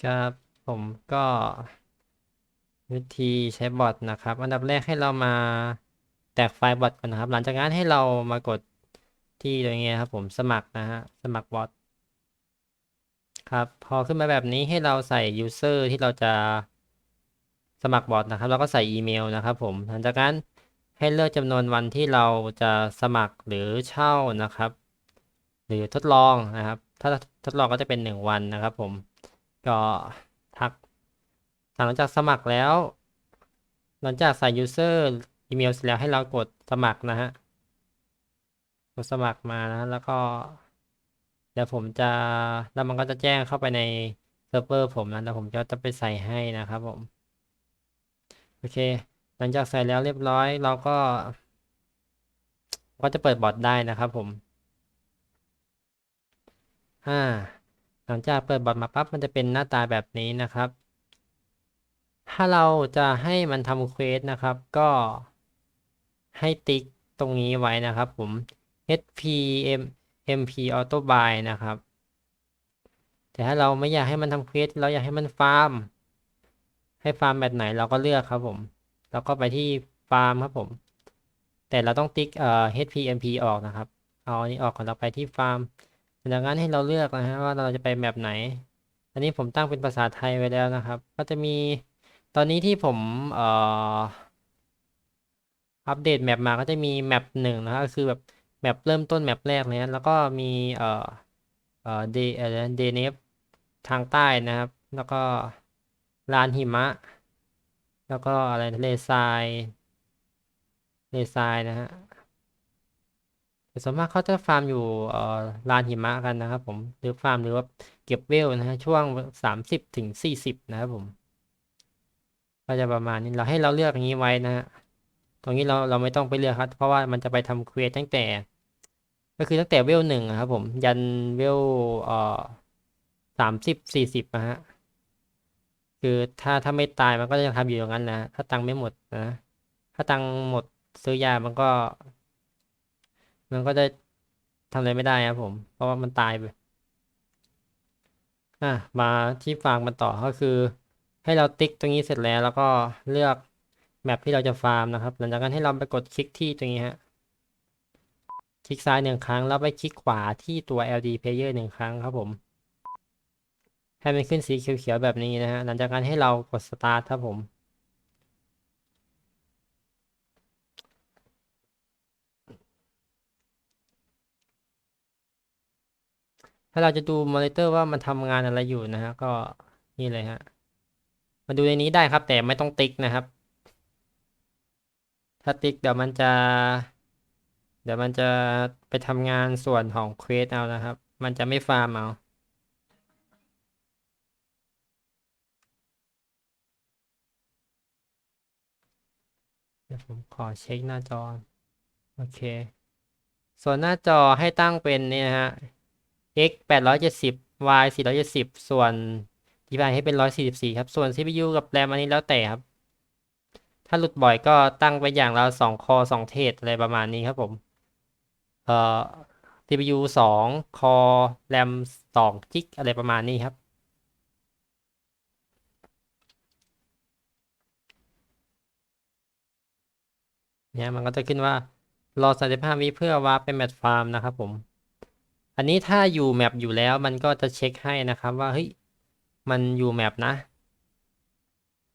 ครับผมก็วิธีใช้บอทนะครับ อันดับแรกให้เรามาแตกไฟล์บอทก่อนนะครับ หลังจากนั้นให้เรามากดที่ตรงนี้ครับ ผมสมัครนะฮะสมัครบอทครับพอขึ้นมาแบบนี้ให้เราใส่ user ที่เราจะสมัครบอทนะครับ แล้วก็ใส่อีเมลนะครับผมหลังจากนั้นให้เลือกจำนวนวันที่เราจะสมัครหรือเช่านะครับ หรือทดลองนะครับ ถ้าทดลองก็จะเป็นหนึ่งวันนะครับผม ก็ทักหลังจากสมัครแล้ว หลังจากใส่ user อีเมลเสร็จแล้วให้เรากดสมัครนะฮะ กดสมัครมานะ แล้วก็ เดี๋ยวผมจะ แล้วมันก็จะแจ้งเข้าไปในเซิร์ฟเวอร์ผมนะ แล้วผมจะจะไปใส่ให้นะครับผม โอเค หลังจากใส่แล้วเรียบร้อยเราก็ ก็จะเปิดบอทได้นะครับผม อ่า หลังจากเปิดบอทมาปั๊บมันจะเป็นหน้าตาแบบนี้นะครับ ถ้าเราจะให้มันทำเควสนะครับ ก็ให้ติ๊กตรงนี้ไว้นะครับผม HPM MP Auto Buy นะครับ แต่ถ้าเราไม่อยากให้มันทำเควสเราอยากให้มันฟาร์ม ให้ฟาร์มแบบไหนเราก็เลือกครับผม แล้วก็ไปที่ฟาร์มครับผม แต่เราต้องติ๊กเอ่อ HPMP ออกนะครับ เอาอันนี้ออกก่อนเราไปที่ฟาร์ม ดังนั้นให้เราเลือกนะฮะว่าเราจะไปแบบไหน อันนี้ผมตั้งเป็นภาษาไทยไว้แล้วนะครับ ก็จะมีตอนนี้ที่ผมเอ่ออัปเดตแมปมาก็จะมีแมปหนึ่งนะครับคือแบบแมปเริ่มต้นแมปแรกเลยนะแล้วก็มีเอ่อเอ่อเดอะไรเดเนฟทางใต้นะครับ แล้วก็ลานหิมะ แล้วก็อะไรทะเลทรายทะเลทรายนะฮะ ส่วนมากเขาจะฟาร์มอยู่เอ่อลานหิมะกันนะครับผมหรือฟาร์มหรือว่าเก็บเวลนะฮะช่วงสามสิบถึงสี่สิบนะครับผม ก็จะประมาณนี้เราให้เราเลือกอย่างนี้ไว้นะฮะตรงนี้เราเราไม่ต้องไปเลือกครับ เพราะว่ามันจะไปทำเควสตั้งแต่ ก็คือตั้งแต่เวลหนึ่งครับผมยันเวลเอ่อสามสิบสี่สิบนะฮะคือถ้าถ้าไม่ตายมันก็จะยังทำอยู่อย่างนั้นนะถ้าตังค์ไม่หมดนะถ้าตังค์หมดซื้อยามันก็ มันก็จะทำอะไรไม่ได้ครับผม เพราะว่ามันตายไปอะมาที่ฟาร์มมันต่อก็คือ ให้เราติ๊กตรงนี้เสร็จแล้วแล้วก็เลือกแมปที่เราจะฟาร์มนะครับ หลังจากนั้นให้เราไปกดคลิกที่ตรงนี้ฮะคลิกซ้ายหนึ่งครั้งแล้วไปคลิกขวาที่ตัว LD Player หนึ่งครั้งครับผมให้มันขึ้นสีเขียวๆแบบนี้นะฮะหลังจากนั้นให้เรากด Start ครับผม ถ้าเราจะดูมอนิเตอร์ว่ามันทำงานอะไรอยู่นะฮะก็นี่เลยฮะมาดูในนี้ได้ครับ แต่ไม่ต้องติ๊กนะครับ ถ้าติ๊กเดี๋ยวมันจะ เดี๋ยวมันจะไปทำงานส่วนของเควสเอานะครับ มันจะไม่ฟาร์มเอาเดี๋ยวผมขอเช็คหน้าจอ โอเค ส่วนหน้าจอให้ตั้งเป็นนี่นะฮะ x แปดร้อยเจ็ดสิบ y สี่ร้อยเจ็ดสิบส่วน DPI ให้เป็นร้อยสี่สิบสี่ครับ ส่วน CPU กับ RAM อันนี้แล้วแต่ครับ ถ้าหลุดบ่อยก็ตั้งไปอย่างละสองคอสองเทรดอะไรประมาณนี้ครับผม เอ่อ CPU สองคอ RAM สองจิกอะไรประมาณนี้ครับเนี่ยมันก็จะขึ้นว่ารอ 35 วิเพื่อวาร์ปไปแมทฟาร์มนะครับผม อันนี้ถ้าอยู่แมปอยู่แล้วมันก็จะเช็คให้นะครับว่าเฮ้ยมันอยู่แมปนะ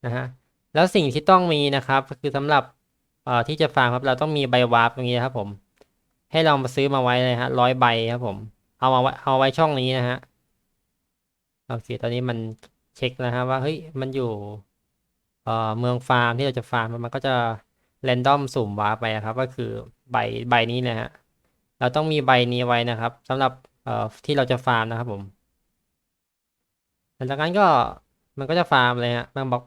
นะฮะแล้วสิ่งที่ต้องมีนะครับก็คือสำหรับเอ่อที่จะฟาร์มครับเราต้องมีใบวาร์ปตรงนี้ครับผม ให้ลองมาซื้อมาไว้เลยฮะร้อยใบครับผมเอามาเอาไว้ช่องนี้นะฮะโอเคตอนนี้มันเช็คนะฮะว่าเฮ้ยมันอยู่เอ่อเมืองฟาร์มที่เราจะฟาร์มมันก็จะแรนดอมสุ่มวาร์ปไปครับ ก็คือใบใบนี้นะฮะ เราต้องมีใบนี้ไว้นะครับสำหรับเอ่อที่เราจะฟาร์มนะครับผมหลังจากนั้นก็มันก็จะฟาร์มเลยฮะมันบอก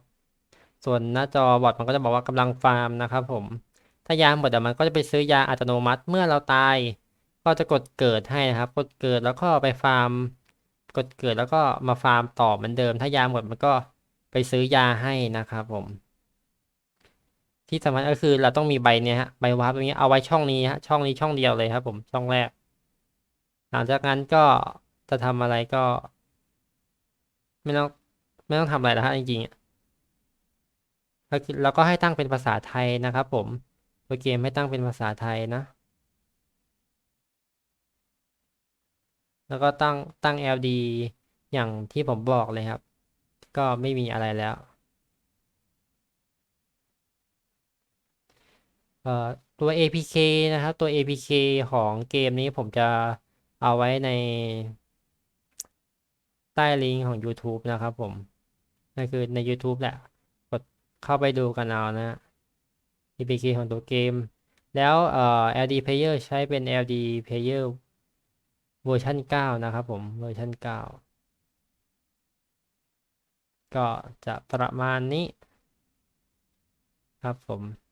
ส่วนหน้าจอบอทมันก็จะบอกว่ากำลังฟาร์มนะครับ ผม ถ้ายาหมดเดี๋ยวมันก็จะไปซื้อยาอัตโนมัติเมื่อเราตาย ก็จะกดเกิดให้นะครับ กดเกิดแล้วก็ไปฟาร์ม กดเกิดแล้วก็มาฟาร์มต่อเหมือนเดิม ถ้ายาหมดมันก็ไปซื้อยาให้นะครับผม ที่สำคัญก็คือเราต้องมีใบเนี้ยฮะใบวาร์ปตรงนี้เอาไว้ช่องนี้ฮะช่องนี้ช่องเดียวเลยครับ ผมช่องแรก หลังจากนั้นก็จะทำอะไรก็ ไม่ต้องไม่ต้องทำอะไรแล้วฮะจริงๆแล้วก็ให้ตั้งเป็นภาษาไทยนะครับ ผมตัวเกมให้ตั้งเป็นภาษาไทยนะ แล้วก็ตั้งตั้ง LD อย่างที่ผมบอกเลยครับ ก็ไม่มีอะไรแล้ว เอ่อตัว APK นะครับ ตัว APK ของเกมนี้ผมจะเอาไว้ใน ใต้ลิงก์ของ YouTube นะครับผมนั่นคือใน YouTube แหละ กดเข้าไปดูกันเอานะ APK ของตัวเกม แล้วเอ่อ LD Player ใช้เป็น LD Player เวอร์ชัน9 นะครับผมเวอร์ชัน9 ก็จะประมาณนี้ ครับผม